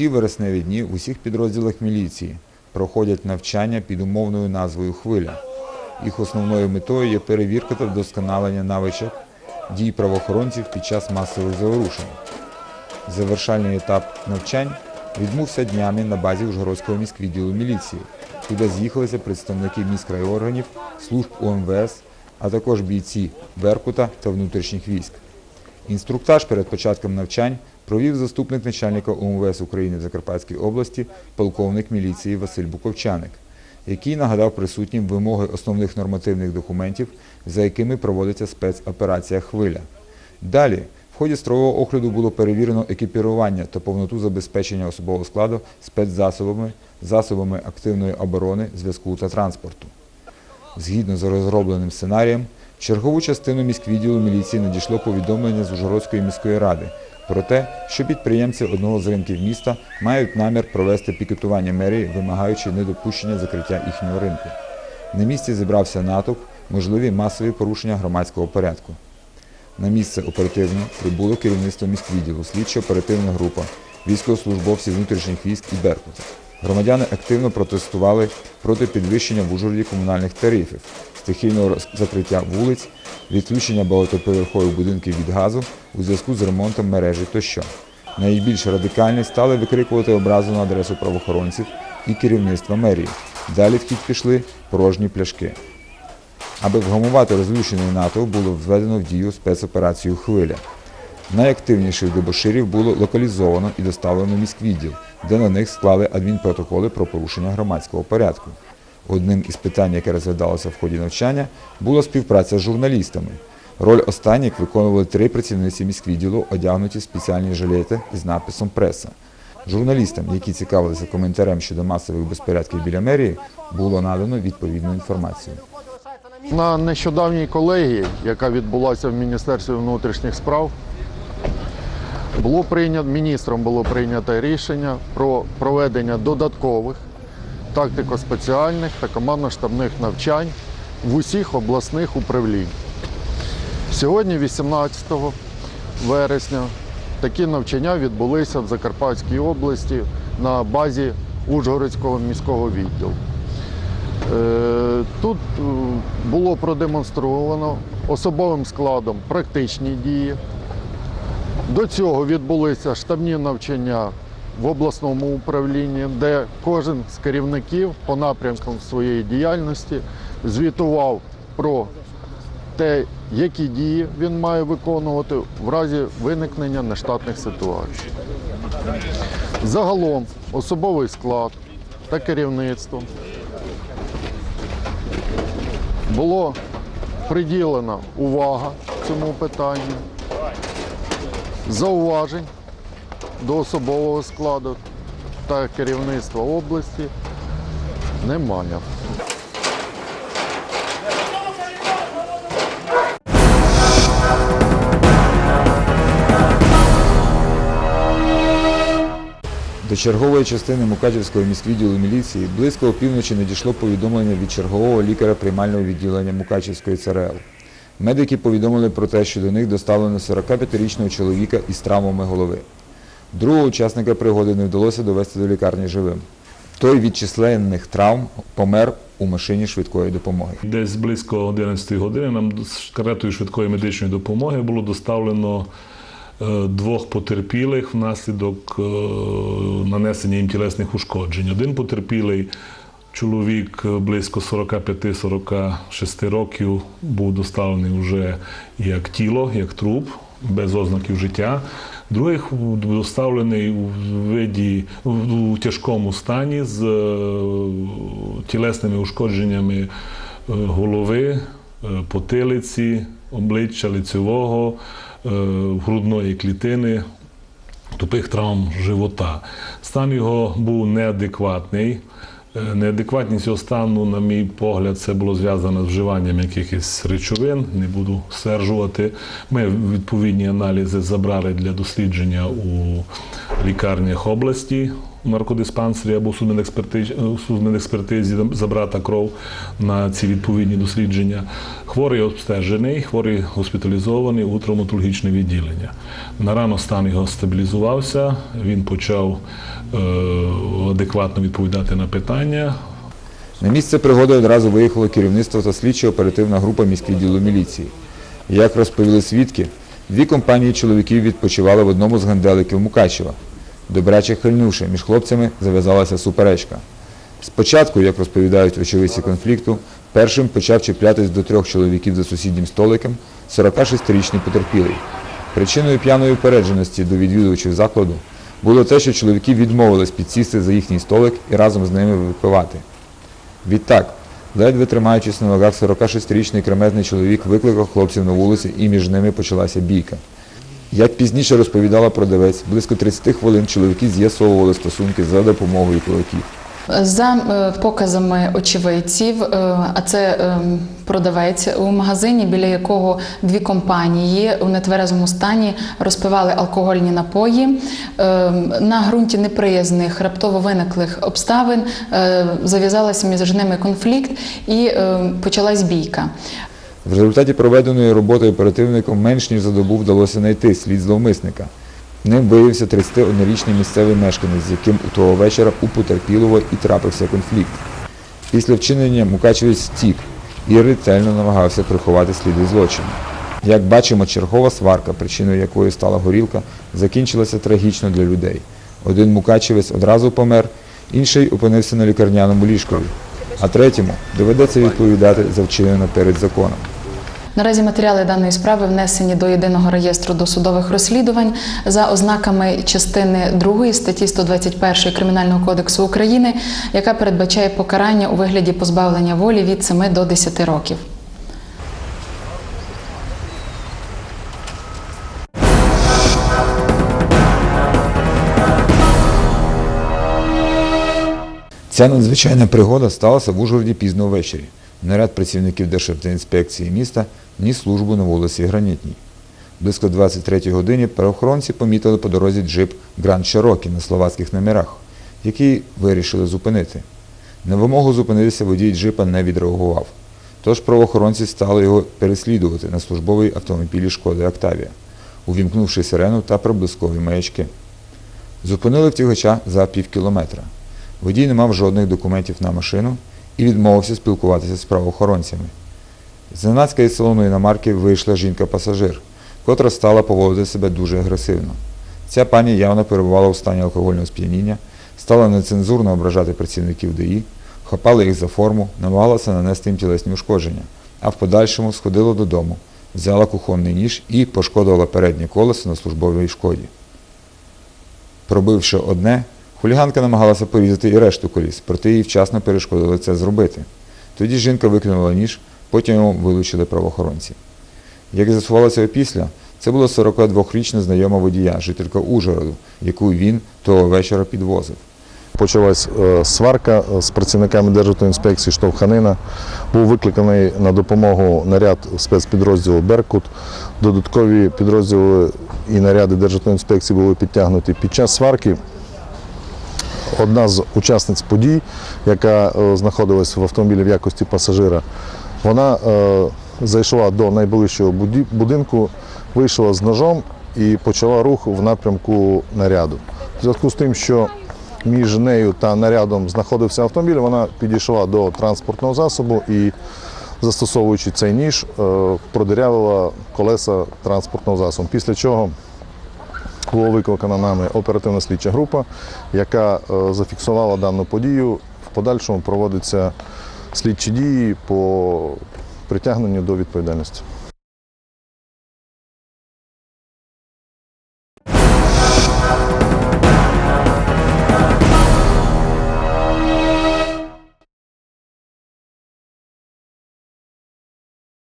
ці вересневі дні в усіх підрозділах міліції проходять навчання під умовною назвою Хвиля. Їх основною метою є перевірка та вдосконалення навичок дій правоохоронців під час масових заворушень. Завершальний етап навчань відбувся днями на базі Ужгородського міськвідділу міліції, куди з'їхалися представники міськрайорганів, служб УМВС, а також бійці Беркута та внутрішніх військ. Інструктаж перед початком навчань провів заступник начальника УМВС України в Закарпатській області, полковник міліції Василь Буковчаник, який нагадав присутнім вимоги основних нормативних документів, за якими проводиться спецоперація Хвиля. Далі в ході строєвого огляду було перевірено екіпірування та повноту забезпечення особового складу спецзасобами, засобами активної оборони, зв'язку та транспорту. Згідно з розробленим сценарієм, в чергову частину міськвідділу міліції надійшло повідомлення з Ужгородської міської ради про те, що підприємці одного з ринків міста мають намір провести пікетування мерії, вимагаючи недопущення закриття їхнього ринку. На місці зібрався натовп, можливі масові порушення громадського порядку. На місце оперативно прибуло керівництво міськвідділу, слідчо-оперативна група, військовослужбовці внутрішніх військ і Беркута. Громадяни активно протестували проти підвищення в Ужгороді комунальних тарифів, стихійного закриття вулиць, відключення багатоповерхових будинків від газу у зв'язку з ремонтом мережі тощо. Найбільш радикальні стали викрикувати образу на адресу правоохоронців і керівництва мерії. Далі в хід пішли порожні пляшки. Аби вгамувати розлючений НАТО, було введено в дію спецоперацію Хвиля. Найактивніших дебоширів було локалізовано і доставлено в міськвідділ, де на них склали адмінпротоколи про порушення громадського порядку. Одним із питань, яке розглядалося в ході навчання, була співпраця з журналістами. Роль останніх виконували три працівниці міськвідділу, одягнуті в спеціальні жилети із написом Преса. Журналістам, які цікавилися коментарем щодо масових безпорядків біля мерії, було надано відповідну інформацію. На нещодавній колегії, яка відбулася в Міністерстві внутрішніх справ, було прийнято, міністром було прийнято рішення про проведення додаткових тактико-спеціальних та командно-штабних навчань в усіх обласних управлінь. Сьогодні, 18 вересня, такі навчання відбулися в Закарпатській області на базі Ужгородського міського відділу. Е, Тут е, було продемонстровано особовим складом практичні дії. До цього відбулися штабні навчання в обласному управлінні, де кожен з керівників по напрямкам своєї діяльності звітував про те, які дії він має виконувати в разі виникнення нештатних ситуацій. Загалом особовий склад та керівництво було приділена увага цьому питанню, зауважень до особового складу та керівництва області немає. До чергової частини Мукачівського міськвідділу міліції близько опівночі надійшло повідомлення від чергового лікаря приймального відділення Мукачівської ЦРЛ. Медики повідомили про те, що до них доставлено 45-річного чоловіка із травмами голови. Другого учасника пригоди не вдалося довести до лікарні живим. Той від численних травм помер у машині швидкої допомоги. Десь близько 11 години нам з каретою швидкої медичної допомоги було доставлено е, двох потерпілих внаслідок е, нанесення їм тілесних ушкоджень. Один потерпілий, чоловік е, близько 45-46 років, був доставлений вже як тіло, як труп, без ознаків життя. Другий доставлений у виді у тяжкому стані з е, тілесними ушкодженнями е, голови, потилиці, обличчя лицевого, грудної клітини, тупих травм живота. Стан його був неадекватний. Е, Неадекватність його стану, на мій погляд, це було зв'язано з вживанням якихось речовин, не буду стверджувати. Ми відповідні аналізи забрали для дослідження у лікарнях області. Наркодиспансері або у судмедекспертизі, забрата кров на ці відповідні дослідження. Хворий обстежений, хворий госпіталізований у травматологічне відділення. На рано стан його стабілізувався, він почав е, адекватно відповідати на питання. На місце пригоди одразу виїхало керівництво та слідчо-оперативна група міськвідділу міліції. Як розповіли свідки, дві компанії чоловіків відпочивали в одному з ганделиків Мукачева. Добряче хильнувши, між хлопцями зав'язалася суперечка. Спочатку, як розповідають очевидці конфлікту, першим почав чіплятись до трьох чоловіків за сусіднім столиком 46-річний потерпілий. Причиною п'яної упередженості до відвідувачів закладу було те, що чоловіки відмовились підсісти за їхній столик і разом з ними випивати. Відтак, ледве тримаючись на ногах, 46-річний кремезний чоловік викликав хлопців на вулиці і між ними почалася бійка. Як пізніше розповідала продавець, близько 30 хвилин чоловіки з'ясовували стосунки за допомогою кулаків. За е, показами очевидців, е, а це е, продавець у магазині, біля якого дві компанії у нетверезому стані розпивали алкогольні напої. На ґрунті неприязних раптово виниклих обставин зав'язалася між ними конфлікт і почалась бійка. В результаті проведеної роботи оперативником менш ніж за добу вдалося знайти слід зловмисника. Ним виявився 31-річний місцевий мешканець, з яким у того вечора у потерпілого і трапився конфлікт. Після вчинення Мукачевець стік і ретельно намагався приховати сліди злочину. Як бачимо, чергова сварка, причиною якої стала горілка, закінчилася трагічно для людей. Один мукачевець одразу помер, інший опинився на лікарняному ліжкові, а третьому доведеться відповідати за вчинене перед законом. Наразі матеріали даної справи внесені до єдиного реєстру досудових розслідувань за ознаками частини 2 статті 121 Кримінального кодексу України, яка передбачає покарання у вигляді позбавлення волі від 7 до 10 років. Ця надзвичайна пригода сталася в Ужгороді пізно ввечері. Наряд працівників Державтоінспекції міста ніс службу на вулиці Гранітній. Близько 23 годині правоохоронці помітили по дорозі джип Гранд Чирокі на словацьких номерах, який вирішили зупинити. На вимогу зупинитися водій джипа не відреагував. Тож правоохоронці стали його переслідувати на службовій автомобілі шкоди Октавія, увімкнувши сирену та проблискові маячки. Зупинили втягача за пів кілометра. Водій не мав жодних документів на машину і відмовився спілкуватися з правоохоронцями. Зненацька із салону іномарки вийшла жінка-пасажир, котра стала поводити себе дуже агресивно. Ця пані явно перебувала у стані алкогольного сп'яніння, стала нецензурно ображати працівників ДАІ, хапала їх за форму, намагалася нанести їм тілесні ушкодження, а в подальшому сходила додому, взяла кухонний ніж і пошкодувала переднє колесо на службовій шкоді. Пробивши одне, хуліганка намагалася порізати і решту коліс, проте їй вчасно перешкодили це зробити. Тоді жінка викинула ніж, потім його вилучили правоохоронці. Як з'ясувалося опісля, це була 42-річна знайома водія, жителька Ужгороду, яку він того вечора підвозив. Почалась е, сварка е, з працівниками Державтоінспекції штовханина. Був викликаний на допомогу наряд спецпідрозділу Беркут. Додаткові підрозділи і наряди Державтоінспекції були підтягнуті. Під час сварки одна з учасниць подій, яка е, знаходилась в автомобілі в якості пасажира, вона е, зайшла до найближчого будинку, вийшла з ножом і почала рух в напрямку наряду. В зв'язку з тим, що між нею та нарядом знаходився автомобіль, вона підійшла до транспортного засобу і, застосовуючи цей ніж, е, продирявила колеса транспортного засобу. Після чого була викликана нами оперативна слідча група, яка е, зафіксувала дану подію. В подальшому проводяться слідчі дії по притягненню до відповідальності.